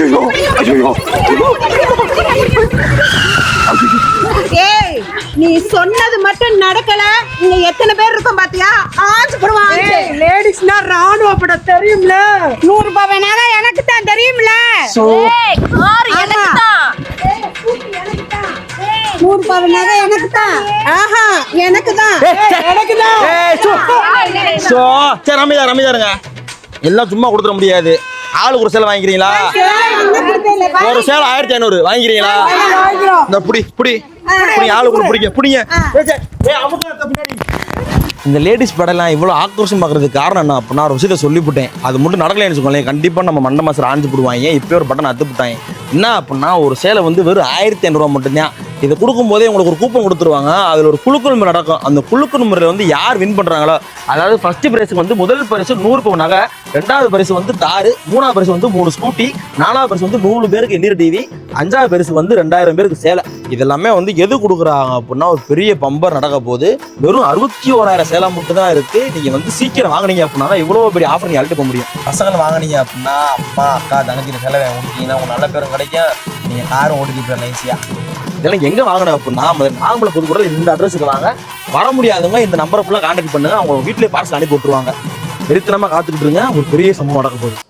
ஐயோ ஐயோ ஏய் நீ சொன்னது மட்டும் நடக்கல. இங்க எத்தனை பேர் இருக்கோம் பாத்தியா? ஆஞ்சு போடுவாங்க லேடிஸ்னா ராணுவ படம் தெரியும்ல? நூறு ரூபாய் நகை எனக்கு தான் தெரியும்ல நூறு ரூபாய் நகை எனக்கு தான் ஆஹா எனக்கு தான் எனக்கு தான் ஏய், சு. சோ, சரி அமைதியா அமைதியா இருங்க. எல்லாம் சும்மா கொடுத்துட முடியாது. ஆளுக்கு ஒரு சேலை வாங்கிக்கிறீங்களா? ஒரு சேலை ஆயிரத்தி ஐநூறு வாங்கிக்கிறீங்களா? இந்த புடி புடி புடி ஆளுக்கு புடிங்க பின்னாடி. இந்த லேடிஸ் படம்லாம் இவ்வளோ ஆக்ரோஷம் பார்க்கறதுக்கு காரணம் என்ன அப்படின்னா ஒரு விஷயத்த சொல்லிவிட்டேன். அது மட்டும் நடக்கலைன்னு வச்சுக்கோங்களேன். கண்டிப்பாக நம்ம மண்ட மாசம் ஆஞ்சு போடுவாங்க. இப்போ ஒரு பட்டன் அத்து போட்டாங்க. என்ன அப்படின்னா ஒரு சேலை வந்து வெறும் ஆயிரத்தி ஐநூறுரூவா மட்டும்தான். இதை கொடுக்கும்போதே உங்களுக்கு ஒரு கூப்பன் கொடுத்துருவாங்க. அதில் ஒரு குழுக்கள் முறை நடக்கும். அந்த குழுக்கள் முறையில் வந்து யார் வின் பண்ணுறாங்களோ அதாவது ஃபர்ஸ்ட் பிரைஸுக்கு வந்து முதல் பரிசு நூறு பவுன் நகை ரெண்டாவது பரிசு வந்து தாறு மூணாவது பரிசு வந்து மூணு ஸ்கூட்டி நாலாவது பரிசு வந்து நூறு பேருக்கு எண்ணீர் டிவி அஞ்சாவது பரிசு வந்து ரெண்டாயிரம் பேருக்கு சேலை. இதெல்லாமே வந்து எது கொடுக்குறாங்க அப்படின்னா ஒரு பெரிய பம்பர் நடக்க போது வெறும் அறுபத்தி ஓராயிரம் சேலை மட்டும் தான் இருக்குது நீங்கள் வந்து சீக்கிரம் வாங்குனீங்க அப்படின்னா இவ்வளோ பெரிய ஆஃபர் நீங்கள் அழைட்டு போக முடியும். பசங்களை வாங்குனீங்க அப்படின்னா அப்பா அக்கா தங்கச்சி சேலை ஓட்டிட்டீங்கன்னா உங்க நல்ல பேரும் கிடைக்கும். நீங்க காரும் ஓட்டிட்டு போயிடலாம் ஈஸியா இதெல்லாம் எங்க வாங்கணும் அப்படின்னா முதல்ல நாகமலை புதுக்கூட இந்த அட்ரஸுக்கு வாங்க. வர முடியாதவங்க இந்த நம்பரை ஃபுல்லாக கான்டாக்ட் பண்ணுங்க. அவங்க வீட்டிலேயே பார்சல் அனுப்பி விட்டுருவாங்க. வெறித்தனமா காத்துக்கிட்டு இருங்க. ஒரு பெரிய சம்பவம் நடக்க போகுது.